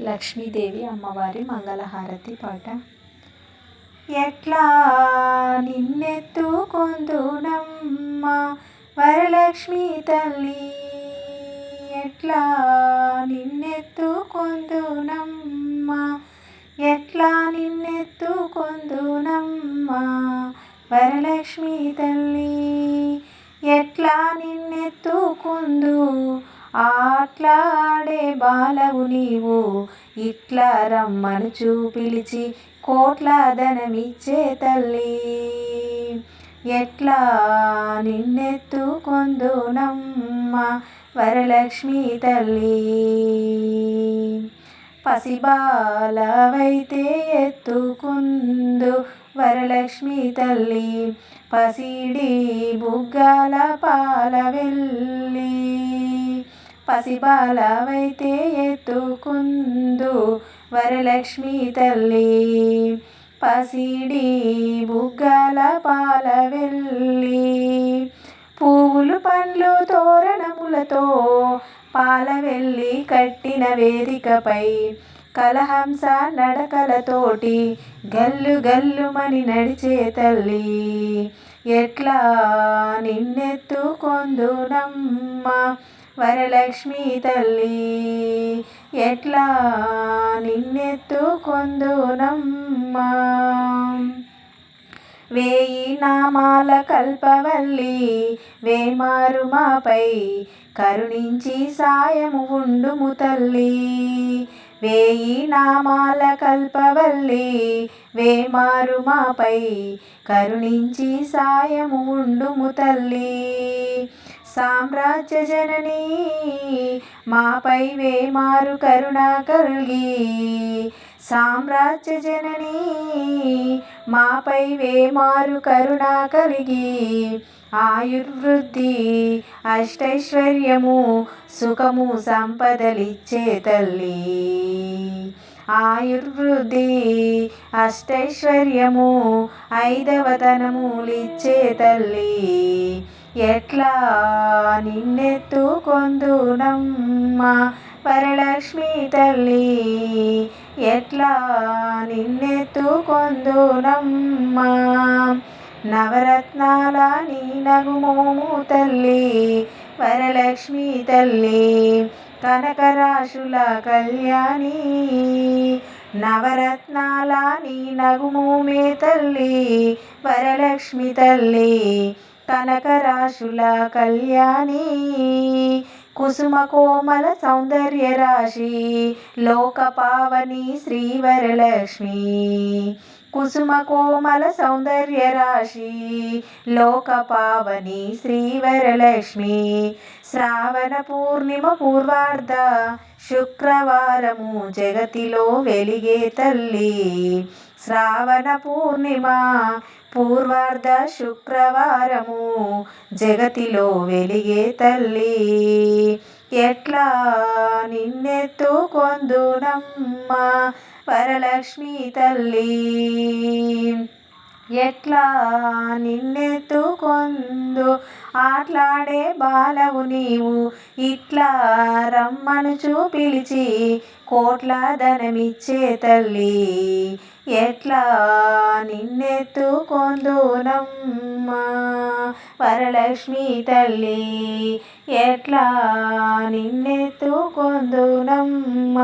లక్ష్మీదేవి అమ్మవారి మంగళహారతి పాట. ఎట్లా నిన్నెత్తుకొందునమ్మ వరలక్ష్మి తల్లి? ఎట్లా నిన్నెత్తుకొందునమ్మ? ఎట్లా నిన్నెత్తుకొందునమ్మ వరలక్ష్మి తల్లి? బాలవు నీవు. ఇట్లా రమ్మను చూపిలిచి కోట్ల ధనమిచ్చే తల్లి. ఎట్లా నిన్నెత్తుకొందునమ్మ వరలక్ష్మి తల్లి. పసిబాలవైతే ఎత్తుకుందు వరలక్ష్మి తల్లి. పసిడి బుగ్గల పాల వెళ్ళి పసిబాలవైతే ఎత్తుకుందు వరలక్ష్మి తల్లి. పసిడి బుగ్గల పాల వెళ్ళి పువ్వులు పండ్లు తోరణములతో పాల వెళ్ళి కట్టిన వేదికపై కలహంస నడకలతోటి గల్లు గల్లుమని నడిచే తల్లి. ఎట్లా నిన్నెత్తుకొందునమ్మ? వరలక్ష్మి తల్లి ఎట్లా నిన్నెత్తుకొందునమ్మ? వేయి నామాల కల్పవల్లి వేమారు మాపై కరుణించి సాయము ఉండుము తల్లి. వేయి నామాల కల్పవల్లి వేమారు మాపై కరుణించి సాయము ఉండుము తల్లి. సామ్రాజ్య జననీ మాపై వేమారు కరుణ కలిగి. సామ్రాజ్య జననీ మాపై వేమారు కరుణ కలిగి. ఆయుర్వృద్ధి అష్టైశ్వర్యము సుఖము సంపదలిచ్చే తల్లి. ఆయుర్వృద్ధి అష్టైశ్వర్యము ఐదవతనములిచ్చే తల్లి. ఎట్లా నిన్నెత్తుకొందునమ్మ వరలక్ష్మి తల్లి? ఎట్లా నిన్నెత్తుకొందునమ్మ నవరత్నాల నీ నగుమోము తల్లి? వరలక్ష్మి తల్లి కనకరాశుల కళ్యాణి? నవరత్నాల నీ నగుమోమే తల్లి? వరలక్ష్మి తల్లి కనకరాశుల కళ్యాణి కుసుమ కోమల సౌందర్య రాశి లోక పావని శ్రీవరలక్ష్మి. కుసుమ కోమల సౌందర్య రాశి లోక పావని శ్రీవరలక్ష్మి. శ్రావణ పూర్ణిమ పూర్వార్ధ శుక్రవారము జగతిలో వెలిగే తల్లి. శ్రావణ పూర్ణిమ పూర్వార్ధ శుక్రవారము జగతిలో వెలిగే తల్లి. ఎట్లా నిన్నెత్తుకొందునమ్మ వరలక్ష్మి తల్లి? ఎట్లా నిన్నెత్తుకొందు? ఆట్లాడే బాలవు నీవు ఇట్లా రమ్మను చూపిలిచి కోట్ల ధనమిచ్చే తల్లి. ఎట్లా నిన్నెత్తుకొందునమ్మ వరలక్ష్మి తల్లి. ఎట్లా నిన్నెత్తుకొందునమ్మ